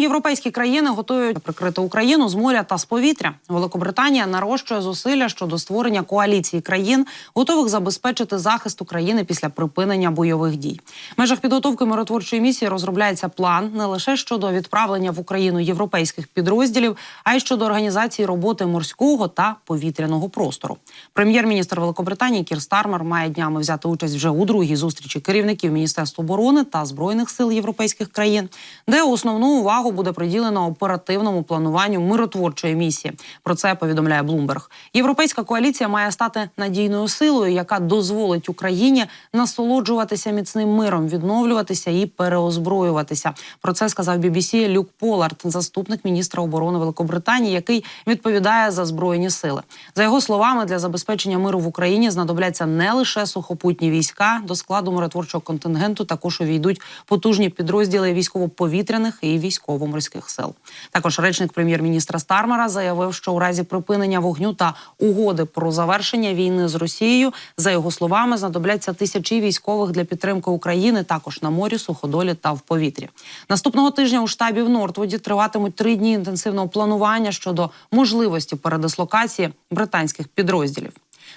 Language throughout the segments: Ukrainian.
Європейські країни готують прикрити Україну з моря та з повітря. Великобританія нарощує зусилля щодо створення коаліції країн, готових забезпечити захист України після припинення бойових дій. В межах підготовки миротворчої місії розробляється план не лише щодо відправлення в Україну європейських підрозділів, а й щодо організації роботи морського та повітряного простору. Прем'єр-міністр Великобританії Кір Стармер має днями взяти участь вже у другій зустрічі керівників Міністерства оборони та збройних сил європейських країн, де основну увагу буде приділено оперативному плануванню миротворчої місії. Про це повідомляє Блумберг. Європейська коаліція має стати надійною силою, яка дозволить Україні насолоджуватися міцним миром, відновлюватися і переозброюватися. Про це сказав BBC Люк Полард, заступник міністра оборони Великобританії, який відповідає за збройні сили. За його словами, для забезпечення миру в Україні знадобляться не лише сухопутні війська. До складу миротворчого контингенту також увійдуть потужні підрозділи військово-повітряних і військово-морських сил. Також речник прем'єр-міністра Стармера заявив, що у разі припинення вогню та угоди про завершення війни з Росією, за його словами, знадобляться тисячі військових для підтримки України також на морі, суходолі та в повітрі. Наступного тижня у штабі в Нортвуді триватимуть три дні інтенсивного планування щодо можливості передислокації британських підрозділів.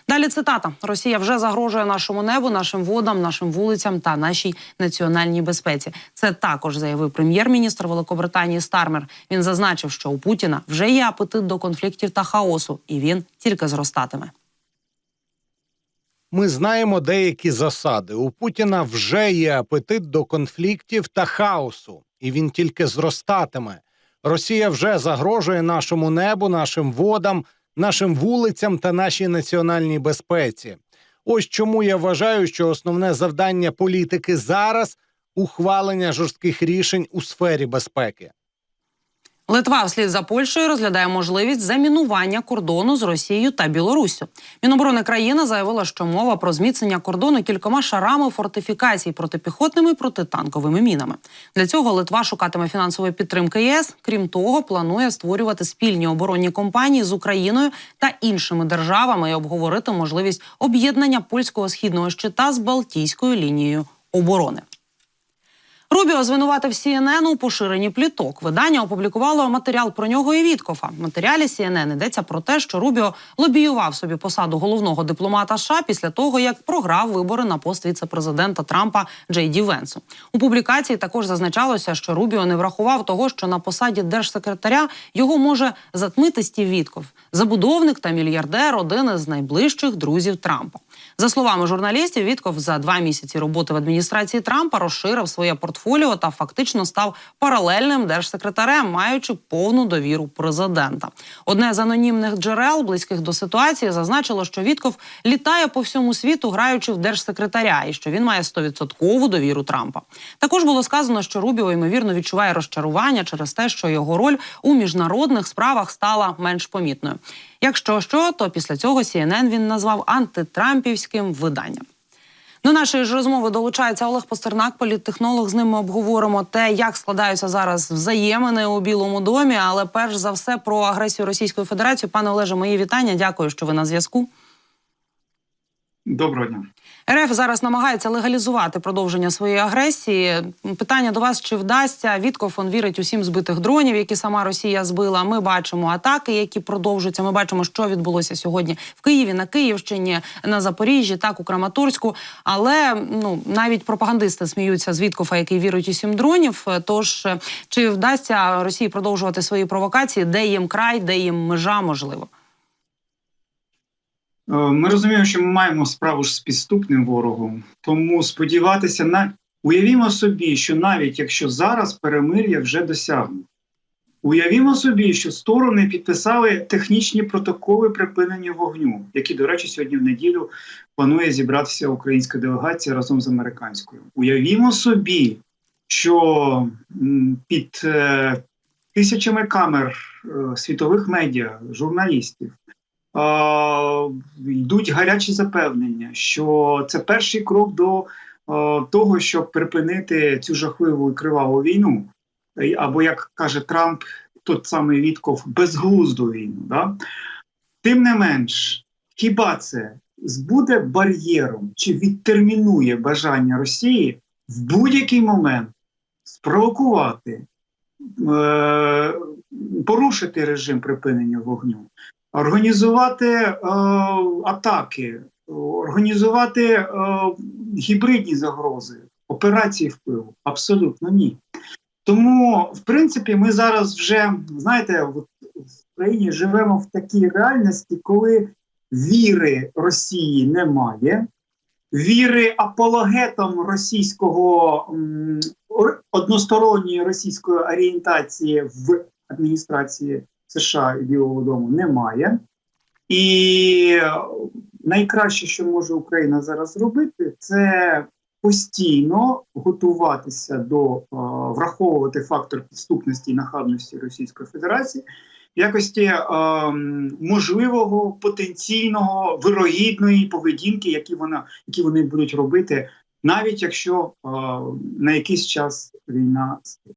Далі цитата: Росія вже загрожує нашому небу, нашим водам, нашим вулицям та нашій національній безпеці. Це також заявив прем'єр-міністр Великобританії Стармер. Він зазначив, що у Путіна вже є апетит до конфліктів та хаосу, і він тільки зростатиме. Ми знаємо деякі засади. У Путіна вже є апетит до конфліктів та хаосу, і він тільки зростатиме. Росія вже загрожує нашому небу, нашим водам, нашим вулицям та нашій національній безпеці. Ось чому я вважаю, що основне завдання політики зараз ухвалення жорстких рішень у сфері безпеки. Литва вслід за Польщею розглядає можливість замінування кордону з Росією та Білоруссю. Міноборони країни заявила, що мова про зміцнення кордону кількома шарами фортифікацій протипіхотними і протитанковими мінами. Для цього Литва шукатиме фінансової підтримки ЄС. Крім того, планує створювати спільні оборонні компанії з Україною та іншими державами і обговорити можливість об'єднання польського східного щита з Балтійською лінією оборони. Рубіо звинуватив CNN у поширенні пліток. Видання опублікувало матеріал про нього і Віткофа. В матеріалі CNN йдеться про те, що Рубіо лобіював собі посаду головного дипломата США після того, як програв вибори на пост віце-президента Трампа Джей Ді Венсу. У публікації також зазначалося, що Рубіо не врахував того, що на посаді держсекретаря його може затмити Стів Вітков, забудовник та мільярдер, один із найближчих друзів Трампа. За словами журналістів, Вітков за два місяці роботи в адміністрації Трампа розширив своє портфоліо та фактично став паралельним держсекретарем, маючи повну довіру президента. Одне з анонімних джерел, близьких до ситуації, зазначило, що Вітков літає по всьому світу, граючи в держсекретаря, і що він має 100% довіру Трампа. Також було сказано, що Рубіо ймовірно відчуває розчарування через те, що його роль у міжнародних справах стала менш помітною. Якщо що, то після цього CNN він назвав антитрампівським виданням. До нашої ж розмови долучається Олег Постернак, політтехнолог. З ним ми обговоримо те, як складаються зараз взаємини у Білому домі. Але перш за все про агресію Російської Федерації. Пане Олеже, мої вітання. Дякую, що ви на зв'язку. Доброго дня. РФ зараз намагається легалізувати продовження своєї агресії. Питання до вас: чи вдасться Вітков вірить усім збитих дронів, які сама Росія збила? Ми бачимо атаки, які продовжуються. Ми бачимо, що відбулося сьогодні в Києві, на Київщині, на Запоріжжі, так у Краматорську. Але ну навіть пропагандисти сміються з Віткофа, який вірить усім дронів. Тож чи вдасться Росії продовжувати свої провокації, де їм край, де їм межа можливо? Е, Ми розуміємо, що ми маємо справу ж з підступним ворогом, тому сподіватися на уявімо собі, що навіть якщо зараз перемир'я вже досягнуто, уявімо собі, що сторони підписали технічні протоколи припинення вогню, які, до речі, сьогодні в неділю планує зібратися українська делегація разом з американською. Уявімо собі, що під е, тисячами камер е, світових медіа, журналістів. Йдуть гарячі запевнення, що це перший крок до того, щоб припинити цю жахливу і криваву війну, або як каже Трамп, тот самий Вітков, безглузду війну. Да? Тим не менш, хіба це збуде бар'єром чи відтермінує бажання Росії в будь-який момент спровокувати, е, порушити режим припинення вогню, організувати е, атаки, організувати е, гібридні загрози, операції впливу. Абсолютно ні. Тому, в принципі, ми зараз вже знаєте, в країні живемо в такій реальності, коли віри Росії немає, віри апологетам російського односторонньої російської орієнтації в адміністрації США і Білого Дому немає. І найкраще, що може Україна зараз зробити, це постійно готуватися до е, враховувати фактор підступності і нахабності Російської Федерації в якості е, можливого потенційного вирогідної поведінки, які вона які вони будуть робити, навіть якщо е, на якийсь час війна стає.